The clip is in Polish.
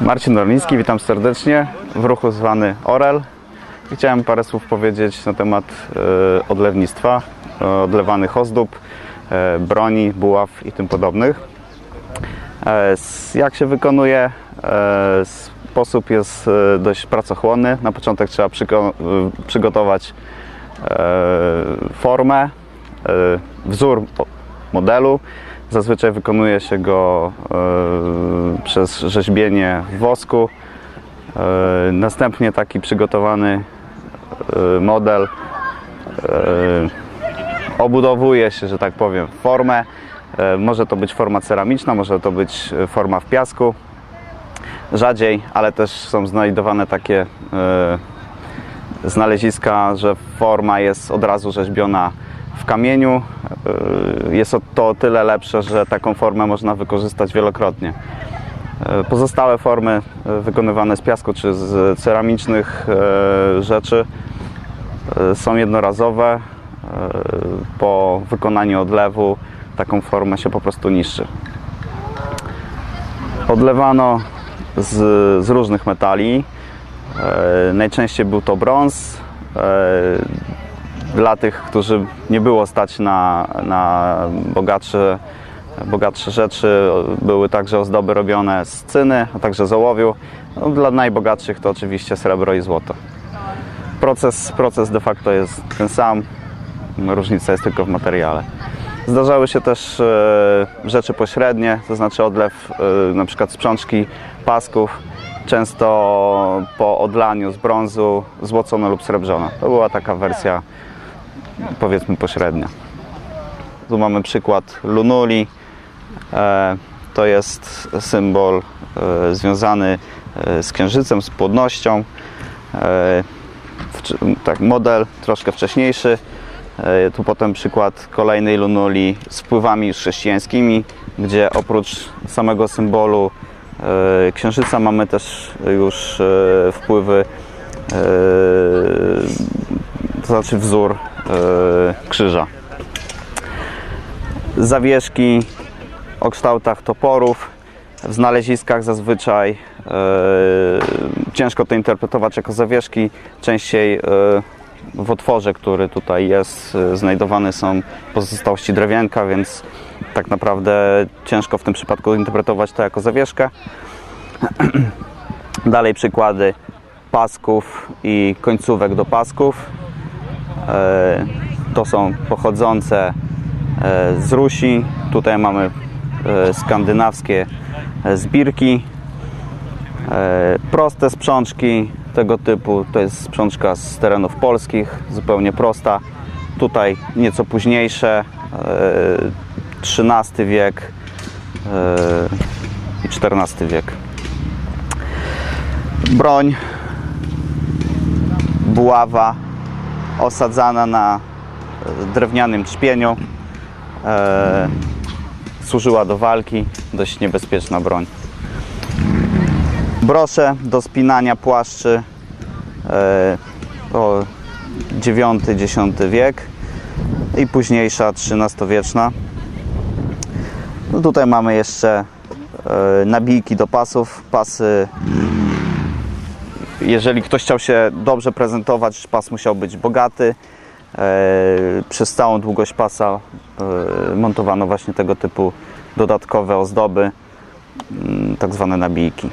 Marcin Orliński, witam serdecznie w ruchu zwany Orel. Chciałem parę słów powiedzieć na temat e, odlewnictwa, e, odlewanych ozdób, e, broni, buław i tym podobnych. Jak się wykonuje? Sposób jest dość pracochłonny. Na początek trzeba przygo- przygotować formę, wzór modelu. Zazwyczaj wykonuje się go e, przez rzeźbienie w wosku. E, Następnie taki przygotowany e, model obudowuje się, że tak powiem, w formę. Może to być forma ceramiczna, może to być forma w piasku. Rzadziej, ale też są znajdowane takie znaleziska, że forma jest od razu rzeźbiona kamieniu. E, Jest to o tyle lepsze, że taką formę można wykorzystać wielokrotnie. E, Pozostałe formy e, wykonywane z piasku czy z ceramicznych rzeczy są jednorazowe. Po wykonaniu odlewu taką formę się po prostu niszczy. Odlewano z, z różnych metali. Najczęściej był to brąz. Dla tych, którzy nie było stać na, na bogatsze, bogatsze rzeczy, były także ozdoby robione z cyny, a także z ołowiu. No, dla najbogatszych to oczywiście srebro i złoto. Proces, proces de facto jest ten sam, różnica jest tylko w materiale. Zdarzały się też e, rzeczy pośrednie, to znaczy odlew e, na przykład sprzączki pasków, często po odlaniu z brązu złocone lub srebrzone. To była taka wersja powiedzmy pośrednia. Tu mamy przykład lunuli. E, to jest symbol e, związany e, z księżycem, z płodnością. Tak, model troszkę wcześniejszy. Tu potem przykład kolejnej lunuli z wpływami chrześcijańskimi, gdzie oprócz samego symbolu księżyca mamy też już wpływy, to znaczy wzór krzyża. Zawieszki o kształtach toporów w znaleziskach zazwyczaj e, ciężko to interpretować jako zawieszki. Częściej e, w otworze, który tutaj jest, e, znajdowane są pozostałości drewienka, więc tak naprawdę ciężko w tym przypadku interpretować to jako zawieszkę. Dalej przykłady pasków i końcówek do pasków. E, To są pochodzące e, z Rusi. Tutaj mamy e, skandynawskie zbirki. Proste sprzączki tego typu to jest sprzączka z terenów polskich, zupełnie prosta. Tutaj nieco późniejsze, XIII wiek i XIV wiek. Broń, buława osadzana na e, drewnianym trzpieniu. E, służyła do walki, dość niebezpieczna broń. Brosze do spinania płaszczy e, IX-X wiek i późniejsza XIII-wieczna. No tutaj mamy jeszcze e, nabijki do pasów. Pasy jeżeli ktoś chciał się dobrze prezentować, pas musiał być bogaty. E, Przez całą długość pasa e, montowano właśnie tego typu dodatkowe ozdoby, mm, tak zwane nabijki.